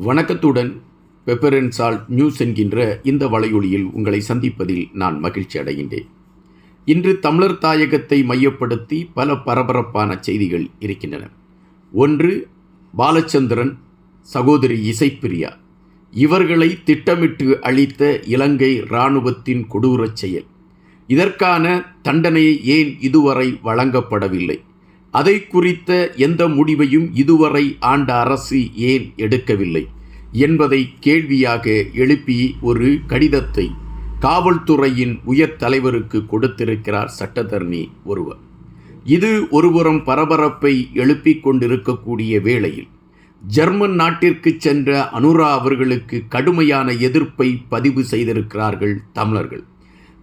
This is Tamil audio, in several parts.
வணக்கத்துடன் பெப்பர் அண்ட் சால்ட் நியூஸ் என்கின்ற இந்த வலையொலியில் உங்களை சந்திப்பதில் நான் மகிழ்ச்சி அடைகின்றேன். இன்று தமிழர் தாயகத்தை மையப்படுத்தி பல பரபரப்பான செய்திகள் இருக்கின்றன. ஒன்று பாலச்சந்திரன் சகோதரி இசைப்பிரியா. இவர்களை திட்டமிட்டு அளித்த இலங்கை இராணுவத்தின் கொடூரச் செயல். இதற்கான தண்டனை ஏன் இதுவரை வழங்கப்படவில்லை? அதை குறித்த எந்த முடிவையும் இதுவரை ஆண்ட அரசு ஏன் எடுக்கவில்லை? என்பதை கேள்வியாக எழுப்பி ஒரு கடிதத்தை காவல்துறையின் உயர் தலைவருக்கு கொடுத்திருக்கிறார் சட்டத்தரணி ஒருவர். இது ஒருபுறம் பரபரப்பை எழுப்பிக் கொண்டிருக்கக்கூடிய வேளையில் ஜெர்மன் நாட்டிற்கு சென்ற அனுரா அவர்களுக்கு கடுமையான எதிர்ப்பை பதிவு செய்திருக்கிறார்கள் தமிழர்கள்.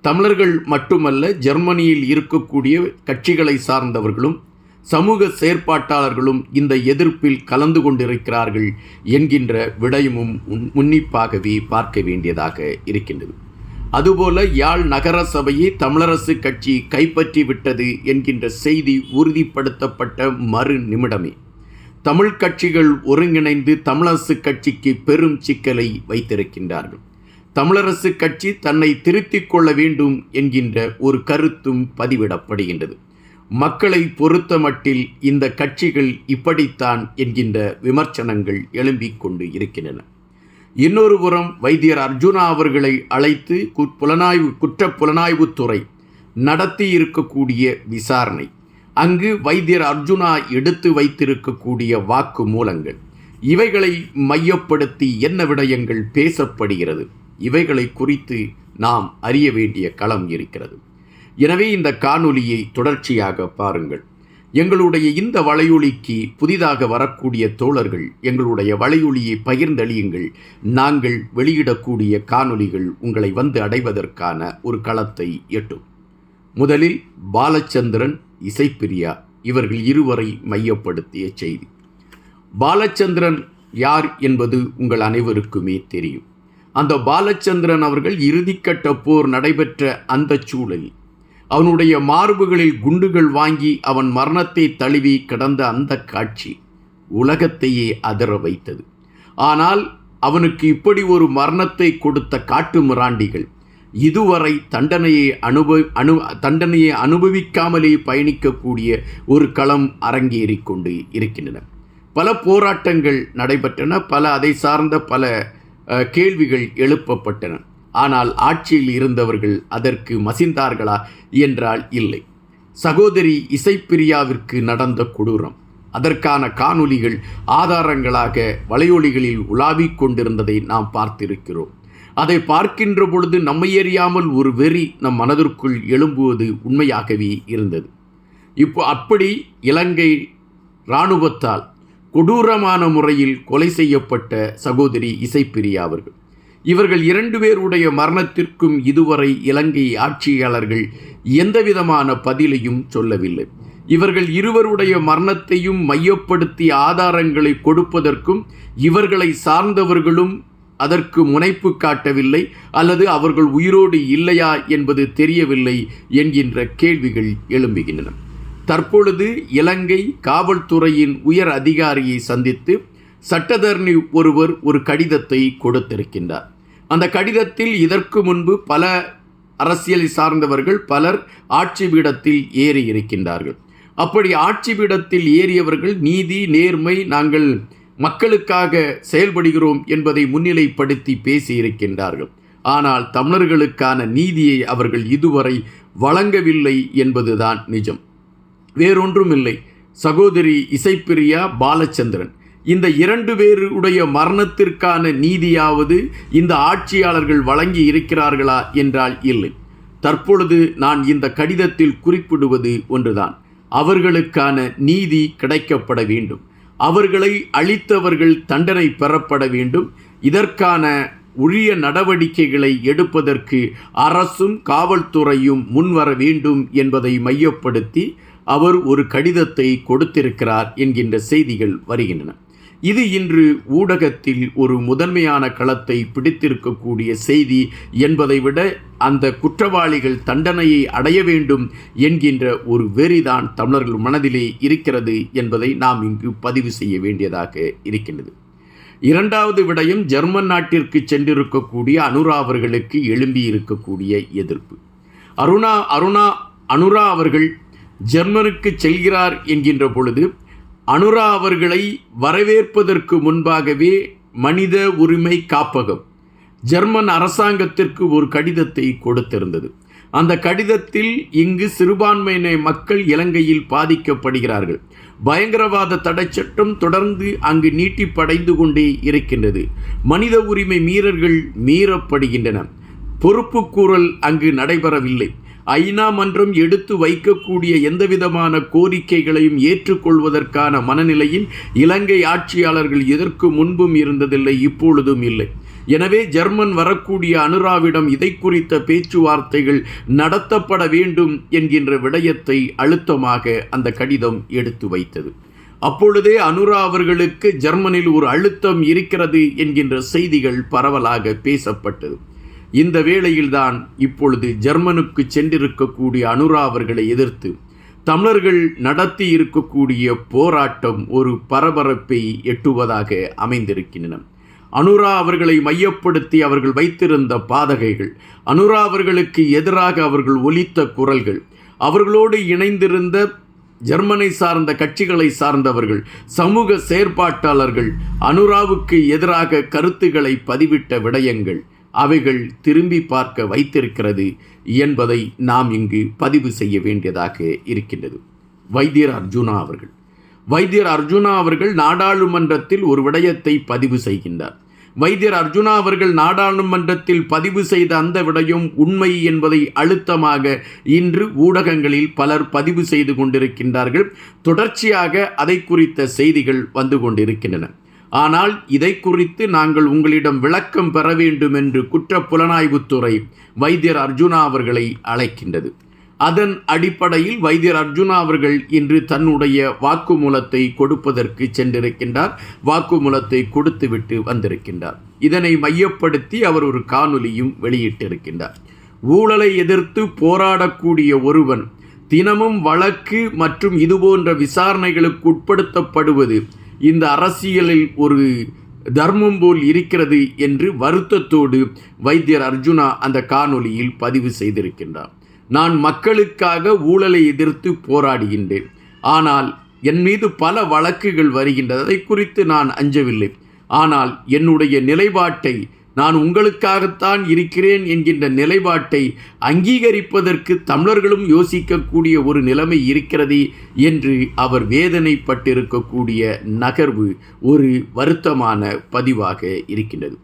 தமிழர்கள் மட்டுமல்ல ஜெர்மனியில் இருக்கக்கூடிய கட்சிகளை சார்ந்தவர்களும் சமூக செயற்பாட்டாளர்களும் இந்த எதிர்ப்பில் கலந்து கொண்டிருக்கிறார்கள் என்கின்ற விடயமும் உன்- உன்னிப்பாகவே பார்க்க வேண்டியதாக இருக்கின்றது. அதுபோல யாழ் நகர சபையை தமிழரசு கட்சி கைப்பற்றி விட்டது என்கின்ற செய்தி உறுதிப்படுத்தப்பட்ட மறு நிமிடமே. தமிழ் கட்சிகள் ஒருங்கிணைந்து தமிழரசு கட்சிக்கு பெரும் சிக்கலை வைத்திருக்கின்றார்கள். தமிழரசு கட்சி தன்னை திருத்திக் கொள்ள வேண்டும் என்கின்ற ஒரு கருத்தும் பதிவிடப்படுகின்றது. மக்களை பொறுத்தமட்டில் இந்த கட்சிகள் இப்படித்தான் என்கின்ற விமர்சனங்கள் எழும்பிக் கொண்டு இருக்கின்றன. இன்னொரு புறம் வைத்தியர் அர்ஜுனா அவர்களை அழைத்து கு- புலனாய்வு குற்ற புலனாய்வுத்துறை நடத்தி இருக்கக்கூடிய விசாரணை. அங்கு வைத்தியர் அர்ஜுனா எடுத்து வைத்திருக்கக்கூடிய வாக்கு மூலங்கள் இவைகளை மையப்படுத்தி என்ன விடயங்கள் பேசப்படுகிறது? இவைகளை குறித்து நாம் அறிய வேண்டிய களம் இருக்கிறது. எனவே இந்த காணொலியை தொடர்ச்சியாக பாருங்கள். எங்களுடைய இந்த வலையொலிக்கு புதிதாக வரக்கூடிய தோழர்கள் எங்களுடைய வலையொலியை பகிர்ந்தளியுங்கள். நாங்கள் வெளியிடக்கூடிய காணொலிகள் உங்களை வந்து அடைவதற்கான ஒரு களத்தை எட்டும். முதலில் பாலச்சந்திரன் இசைப்பிரியா இவர்கள் இருவரை மையப்படுத்திய செய்தி. பாலச்சந்திரன் யார் என்பது உங்கள் அனைவருக்குமே தெரியும். அந்த பாலச்சந்திரன் அவர்கள் இறுதிக்கட்ட போர் நடைபெற்ற அந்த சூழலில் அவனுடைய மார்புகளில் குண்டுகள் வாங்கி அவன் மரணத்தை தழுவி கிடந்த அந்த காட்சி உலகத்தையே அதர வைத்தது. ஆனால் அவனுக்கு இப்படி ஒரு மரணத்தை கொடுத்த காட்டு மிராண்டிகள் இதுவரை தண்டனையை அனுப அனு தண்டனையை அனுபவிக்காமலே பயணிக்கக்கூடிய ஒரு களம் அரங்கேறி கொண்டு இருக்கின்றன. பல போராட்டங்கள் நடைபெற்றன பல அதை சார்ந்த பல கேள்விகள் எழுப்பப்பட்டன. ஆனால் ஆட்சியில் இருந்தவர்கள் அதற்கு மசிந்தார்களா என்றால் இல்லை. சகோதரி இசைப்பிரியாவிற்கு நடந்த கொடூரம். அதற்கான காணொலிகள் ஆதாரங்களாக வலையொலிகளில் உலாவிக் கொண்டிருந்ததை நாம் பார்த்திருக்கிறோம். அதை பார்க்கின்ற பொழுது நம்மை அறியாமல் ஒரு வெறி நம் மனதிற்குள் எழும்புவது உண்மையாகவே இருந்தது. இப்போ அப்படி இலங்கை இராணுவத்தால் கொடூரமான முறையில் கொலை செய்யப்பட்ட சகோதரி இசைப்பிரியா அவர்கள். இவர்கள் இரண்டு பேருடைய மரணத்திற்கும் இதுவரை இலங்கை ஆட்சியாளர்கள் எந்தவிதமான பதிலையும் சொல்லவில்லை. இவர்கள் இருவருடைய மரணத்தையும் மையப்படுத்தி ஆதாரங்களை கொடுப்பதற்கும் இவர்களை சார்ந்தவர்களும் அதற்கு முனைப்பு காட்டவில்லை அல்லது அவர்கள் உயிரோடு இல்லையா என்பது தெரியவில்லை என்கின்ற கேள்விகள் எழும்புகின்றன. தற்பொழுது இலங்கை காவல்துறையின் உயர் அதிகாரியை சந்தித்து சட்டத்தரணி ஒருவர் ஒரு கடிதத்தை கொடுத்திருக்கின்றார். அந்த கடிதத்தில் இதற்கு முன்பு பல அரசியலை சார்ந்தவர்கள் பலர் ஆட்சி பீடத்தில் ஏறி இருக்கின்றார்கள். அப்படி ஆட்சி பீடத்தில் ஏறியவர்கள் நீதி நேர்மை நாங்கள் மக்களுக்காக செயல்படுகிறோம் என்பதை முன்னிலைப்படுத்தி பேசியிருக்கின்றார்கள். ஆனால் தமிழர்களுக்கான நீதியை அவர்கள் இதுவரை வழங்கவில்லை என்பதுதான் நிஜம். வேறொன்றுமில்லை. சகோதரி இசைப்பிரியா பாலச்சந்திரன். இந்த இரண்டு பேருடைய மரணத்திற்கான நீதியாவது இந்த ஆட்சியாளர்கள் வழங்கி இருக்கிறார்களா என்றால் இல்லை. தற்பொழுது நான் இந்த கடிதத்தில் குறிப்பிடுவது ஒன்றுதான். அவர்களுக்கான நீதி கிடைக்கப்பட வேண்டும். அவர்களை அழித்தவர்கள் தண்டனை பெறப்பட வேண்டும். இதற்கான உரிய நடவடிக்கைகளை எடுப்பதற்கு அரசும் காவல்துறையும் முன்வர வேண்டும் என்பதை மையப்படுத்தி அவர் ஒரு கடிதத்தை கொடுத்திருக்கிறார் என்கின்ற செய்திகள் வருகின்றன. இது இன்று ஊடகத்தில் ஒரு முதன்மையான களத்தை பிடித்திருக்கக்கூடிய செய்தி என்பதை விட அந்த குற்றவாளிகள் தண்டனையை அடைய வேண்டும் என்கின்ற ஒரு வெறிதான் தமிழர்கள் மனதிலே இருக்கிறது என்பதை நாம் இங்கு பதிவு செய்ய வேண்டியதாக இருக்கின்றது. இரண்டாவது விடயம் ஜெர்மன் நாட்டிற்கு சென்றிருக்கக்கூடிய அனுரா அவர்களுக்கு எழும்பி இருக்கக்கூடிய எதிர்ப்பு. அருணா அருணா அனுரா அவர்கள் ஜெர்மனுக்கு செல்கிறார் என்கின்ற பொழுது அனுரா அவர்களை வரவேற்பதற்கு முன்பாகவே மனித உரிமை காப்பகம் ஜெர்மன் அரசாங்கத்திற்கு ஒரு கடிதத்தை கொடுத்திருந்தது. அந்த கடிதத்தில் இங்கு சிறுபான்மையின மக்கள் இலங்கையில் பாதிக்கப்படுகிறார்கள். பயங்கரவாத தடைச்சட்டம் தொடர்ந்து அங்கு நீட்டிப்படைந்து கொண்டே இருக்கின்றது. மனித உரிமை மீறல்கள் மீறப்படுகின்றன. பொறுப்புக்கூறல் அங்கு நடைபெறவில்லை. ஐநா மன்றம் எடுத்து வைக்கக்கூடிய எந்தவிதமான கோரிக்கைகளையும் ஏற்றுக்கொள்வதற்கான மனநிலையில் இலங்கை ஆட்சியாளர்கள் எதற்கு முன்பும் இருந்ததில்லை இப்பொழுதும் இல்லை. எனவே ஜெர்மன் வரக்கூடிய அனுராவிடம் இதை குறித்த பேச்சுவார்த்தைகள் நடத்தப்பட வேண்டும் என்கின்ற விடயத்தை அழுத்தமாக அந்த கடிதம் எடுத்து வைத்தது. அப்பொழுதே அனுரா அவர்களுக்கு ஜெர்மனில் ஒரு அழுத்தம் இருக்கிறது என்கின்ற செய்திகள் பரவலாக பேசப்பட்டது. இந்த வேளையில்தான் இப்பொழுது ஜெர்மனுக்கு சென்றிருக்கக்கூடிய அனுரா அவர்களை எதிர்த்து தமிழர்கள் நடத்தி இருக்கக்கூடிய போராட்டம் ஒரு பரபரப்பை எட்டுவதாக அமைந்திருக்கின்றன. அனுரா அவர்களை மையப்படுத்தி அவர்கள் வைத்திருந்த பாதகைகள் அனுரா அவர்களுக்கு எதிராக அவர்கள் ஒலித்த குரல்கள் அவர்களோடு இணைந்திருந்த ஜெர்மனை சார்ந்த கட்சிகளை சார்ந்தவர்கள் சமூக செயற்பாட்டாளர்கள் அனுராவுக்கு எதிராக கருத்துக்களை பதிவிட்ட விடயங்கள் அவைகள் திரும்பி பார்க்க வைத்திருக்கிறது என்பதை நாம் இங்கு பதிவு செய்ய வேண்டியதாக இருக்கின்றது. வைத்தியர் அர்ஜுனா அவர்கள். வைத்தியர் அர்ஜுனா அவர்கள் நாடாளுமன்றத்தில் ஒரு விடயத்தை பதிவு செய்கின்றார். வைத்தியர் அர்ஜுனா அவர்கள் நாடாளுமன்றத்தில் பதிவு செய்த அந்த விடயம் உண்மை என்பதை அழுத்தமாக இன்று ஊடகங்களில் பலர் பதிவு செய்து கொண்டிருக்கின்றார்கள். தொடர்ச்சியாக அதை குறித்த செய்திகள் வந்து கொண்டிருக்கின்றன. ஆனால் இதை குறித்து நாங்கள் உங்களிடம் விளக்கம் பெற வேண்டும் என்று குற்ற புலனாய்வுத்துறை வைத்தியர் அர்ஜுனா அவர்களை அழைக்கின்றது. அதன் அடிப்படையில் வைத்தியர் அர்ஜுனா அவர்கள் இன்று தன்னுடைய வாக்குமூலத்தை கொடுப்பதற்கு சென்றிருக்கின்றார். வாக்குமூலத்தை கொடுத்துவிட்டு வந்திருக்கின்றார். இதனை மையப்படுத்தி அவர் ஒரு காணொலியும் வெளியிட்டிருக்கின்றார். ஊழலை எதிர்த்து போராடக்கூடிய ஒருவன் தினமும் வழக்கு மற்றும் இதுபோன்ற விசாரணைகளுக்கு உட்படுத்தப்படுவது இந்த அரசியலில் ஒரு தர்மம் போல் இருக்கிறது என்று வருத்தத்தோடு வைத்தியர் அர்ஜுனா அந்த காணொலியில் பதிவு செய்திருக்கின்றார். நான் மக்களுக்காக ஊழலை எதிர்த்து போராடுகின்றேன். ஆனால் என் மீது பல வழக்குகள் வருகின்றது. அதை குறித்து நான் அஞ்சவில்லை. ஆனால் என்னுடைய நிலைப்பாட்டை நான் உங்களுக்காகத்தான் இருக்கிறேன் என்கின்ற நிலைப்பாட்டை அங்கீகரிப்பதற்கு தமிழர்களும் யோசிக்கக்கூடிய ஒரு நிலைமை இருக்கிறது என்று அவர் வேதனைப்பட்டிருக்கக்கூடிய நகர்வு ஒரு வருத்தமான பதிவாக இருக்கின்றது.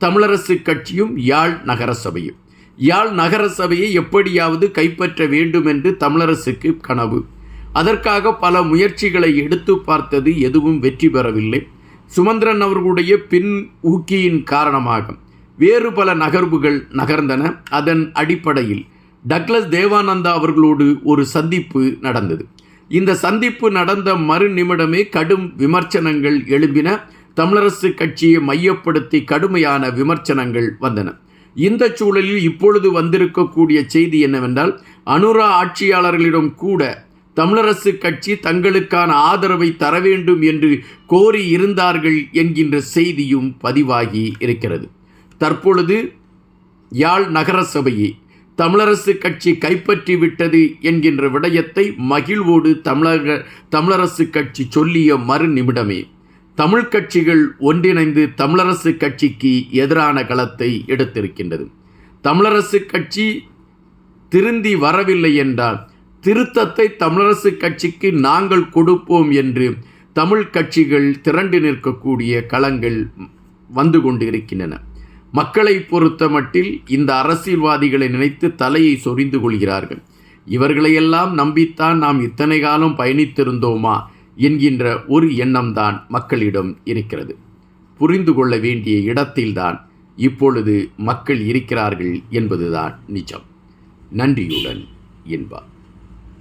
தமிழரசு கட்சியும் யாழ் நகர சபையும் யாழ் நகர சபையை எப்படியாவது கைப்பற்ற வேண்டும் என்று தமிழரசுக்கு கனவு. அதற்காக பல முயற்சிகளை எடுத்து பார்த்தது எதுவும் வெற்றி பெறவில்லை. சுமந்திரன் அவர்களுடைய பின் ஊக்கியின் காரணமாக வேறு பல நகர்வுகள் நகர்ந்தன. அதன் அடிப்படையில் டக்ளஸ் தேவானந்தா அவர்களோடு ஒரு சந்திப்பு நடந்தது. இந்த சந்திப்பு நடந்த மறு நிமிடமே கடும் விமர்சனங்கள் எழும்பின. தமிழரசு கட்சியை மையப்படுத்தி கடுமையான விமர்சனங்கள் வந்தன. இந்த சூழலில் இப்பொழுது வந்திருக்கக்கூடிய செய்தி என்னவென்றால் அனுரா ஆட்சியாளர்களிடம் கூட தமிழரசு கட்சி தங்களுக்கான ஆதரவை தர வேண்டும் என்று கோரி இருந்தார்கள் என்கின்ற செய்தியும் பதிவாகி இருக்கிறது. தற்பொழுது யாழ் நகர சபையை தமிழரசு கட்சி கைப்பற்றி விட்டது என்கின்ற விடயத்தை மகிழ்வோடு தமிழக தமிழரசு கட்சி சொல்லிய மறு நிமிடமே தமிழ் கட்சிகள் ஒன்றிணைந்து தமிழரசு கட்சிக்கு எதிரான களத்தை எடுத்திருக்கின்றது. தமிழரசு கட்சி திருந்தி வரவில்லை என்றால் திருத்தத்தை தமிழரசு கட்சிக்கு நாங்கள் கொடுப்போம் என்று தமிழ் கட்சிகள் திரண்டு நிற்கக்கூடிய களங்கள் வந்து கொண்டு இருக்கின்றன மக்களை பொறுத்த மட்டில் இந்த அரசியல்வாதிகளை நினைத்து தலையை சொரிந்து கொள்கிறார்கள். இவர்களையெல்லாம் நம்பித்தான் நாம் இத்தனை காலம் பயணித்திருந்தோமா என்கின்ற ஒரு எண்ணம்தான் மக்களிடம் இருக்கிறது. புரிந்து கொள்ள வேண்டிய இடத்தில்தான் இப்பொழுது மக்கள் இருக்கிறார்கள் என்பதுதான் நிஜம். நன்றியுடன் என்பார்.